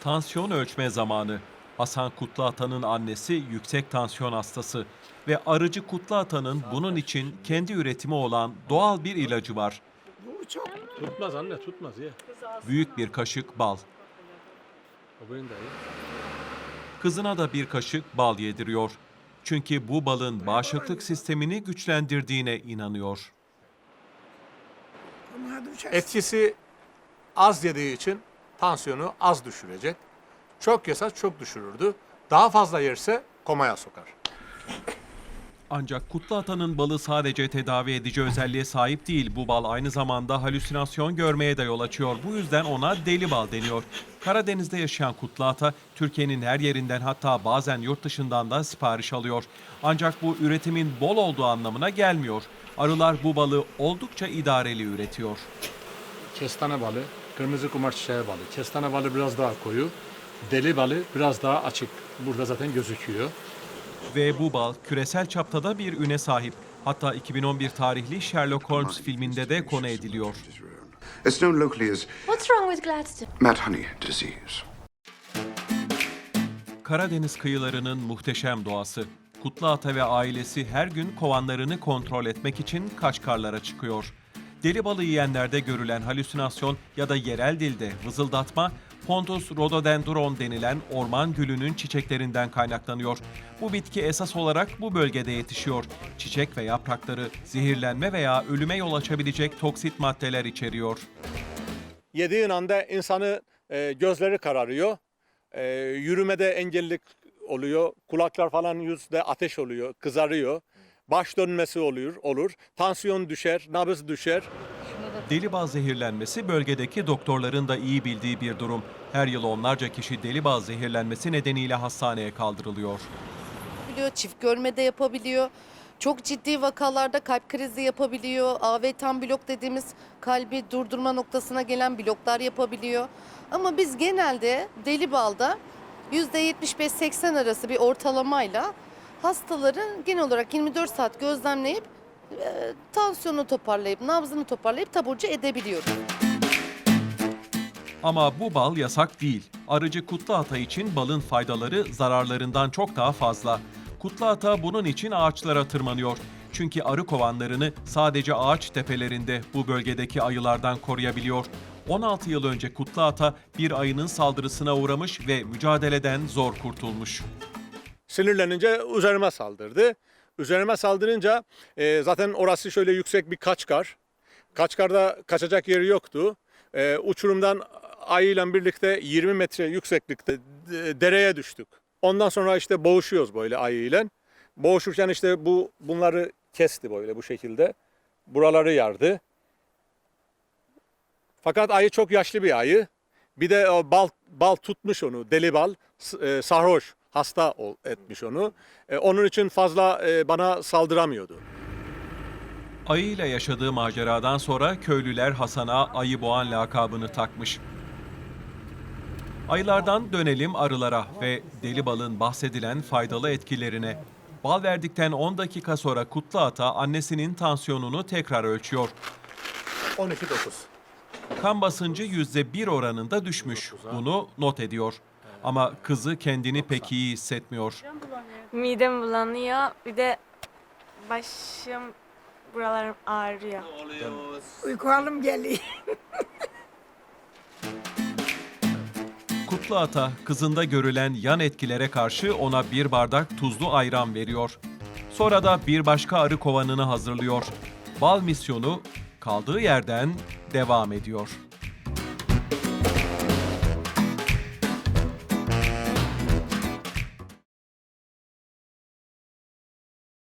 Tansiyon ölçme zamanı. Hasan Kutluatan'ın annesi yüksek tansiyon hastası ve arıcı Kutluatan'ın bunun için kendi üretimi olan doğal bir ilacı var. Bu çok Tutmaz anne tutmaz ye. Büyük bir kaşık bal. Kızına da bir kaşık bal yediriyor. Çünkü bu balın bağışıklık sistemini güçlendirdiğine inanıyor. Etkisi az yediği için tansiyonu az düşürecek. Çok yese çok düşürürdü. Daha fazla yerse komaya sokar. Ancak Kutluatan'ın balı sadece tedavi edici özelliğe sahip değil. Bu bal aynı zamanda halüsinasyon görmeye de yol açıyor. Bu yüzden ona deli bal deniyor. Karadeniz'de yaşayan Kutluata, Türkiye'nin her yerinden hatta bazen yurt dışından da sipariş alıyor. Ancak bu üretimin bol olduğu anlamına gelmiyor. Arılar bu balı oldukça idareli üretiyor. Kestane balı, kırmızı kumar çiçeği balı. Kestane balı biraz daha koyu. Deli balı biraz daha açık. Burada zaten gözüküyor. Ve bu bal küresel çapta da bir üne sahip. Hatta 2011 tarihli Sherlock Holmes filminde de konu ediliyor. It's known locally as What's wrong with Gladstone? mad honey disease. Karadeniz kıyılarının muhteşem doğası. Kutluata ve ailesi her gün kovanlarını kontrol etmek için kaşgarlara çıkıyor. Deli balı yiyenlerde görülen halüsinasyon ya da yerel dilde vızıldatma, Pontus rhododendron denilen orman gülünün çiçeklerinden kaynaklanıyor. Bu bitki esas olarak bu bölgede yetişiyor. Çiçek ve yaprakları zehirlenme veya ölüme yol açabilecek toksit maddeler içeriyor. Yediğin anda insanı e, gözleri kararıyor. E, yürümede engellilik oluyor. Kulaklar falan yüzde ateş oluyor, kızarıyor. Baş dönmesi oluyor, olur. Tansiyon düşer, nabız düşer. Deli bal zehirlenmesi bölgedeki doktorların da iyi bildiği bir durum. Her yıl onlarca kişi deli bal zehirlenmesi nedeniyle hastaneye kaldırılıyor. yapabiliyor, çift görmede yapabiliyor. Çok ciddi vakalarda kalp krizi yapabiliyor. AV tam blok dediğimiz kalbi durdurma noktasına gelen bloklar yapabiliyor. Ama biz genelde deli balda %75-80 arası bir ortalamayla hastaları genel olarak 24 saat gözlemleyip e, tansiyonunu toparlayıp, nabzını toparlayıp taburcu edebiliyoruz. Ama bu bal yasak değil. Arıcı kutlu ata için balın faydaları zararlarından çok daha fazla. Kutlu ata bunun için ağaçlara tırmanıyor. Çünkü arı kovanlarını sadece ağaç tepelerinde bu bölgedeki ayılardan koruyabiliyor. 16 yıl önce Kutlu Ata bir ayının saldırısına uğramış ve mücadeleden zor kurtulmuş. Sinirlenince üzerime saldırdı. Üzerime saldırınca e, zaten orası şöyle yüksek bir kaçkar. Kaçkarda kaçacak yeri yoktu. E, uçurumdan ayıyla birlikte 20 metre yükseklikte e, dereye düştük. Ondan sonra işte boğuşuyoruz böyle ayıyla. Boğuşurken işte bu bunları kesti böyle bu şekilde. Buraları yardı. Fakat ayı çok yaşlı bir ayı. Bir de o bal bal tutmuş onu, deli bal, e, sarhoş, hasta etmiş onu. E, onun için fazla e, bana saldıramıyordu. Ayıyla yaşadığı maceradan sonra köylüler Hasan'a ayı boğan lakabını takmış. Ayılardan dönelim arılara ve deli balın bahsedilen faydalı etkilerine. Bal verdikten 10 dakika sonra Kutlu Ata annesinin tansiyonunu tekrar ölçüyor. 12-9. Kan basıncı %1 oranında düşmüş. Bunu not ediyor. Ama kızı kendini pek iyi hissetmiyor. Midem bulanıyor. Bir de başım buralarım ağrıyor. Uyku alım geliyor. Kutlu Ata kızında görülen yan etkilere karşı ona bir bardak tuzlu ayran veriyor. Sonra da bir başka arı kovanını hazırlıyor. Bal misyonu kaldığı yerden devam ediyor.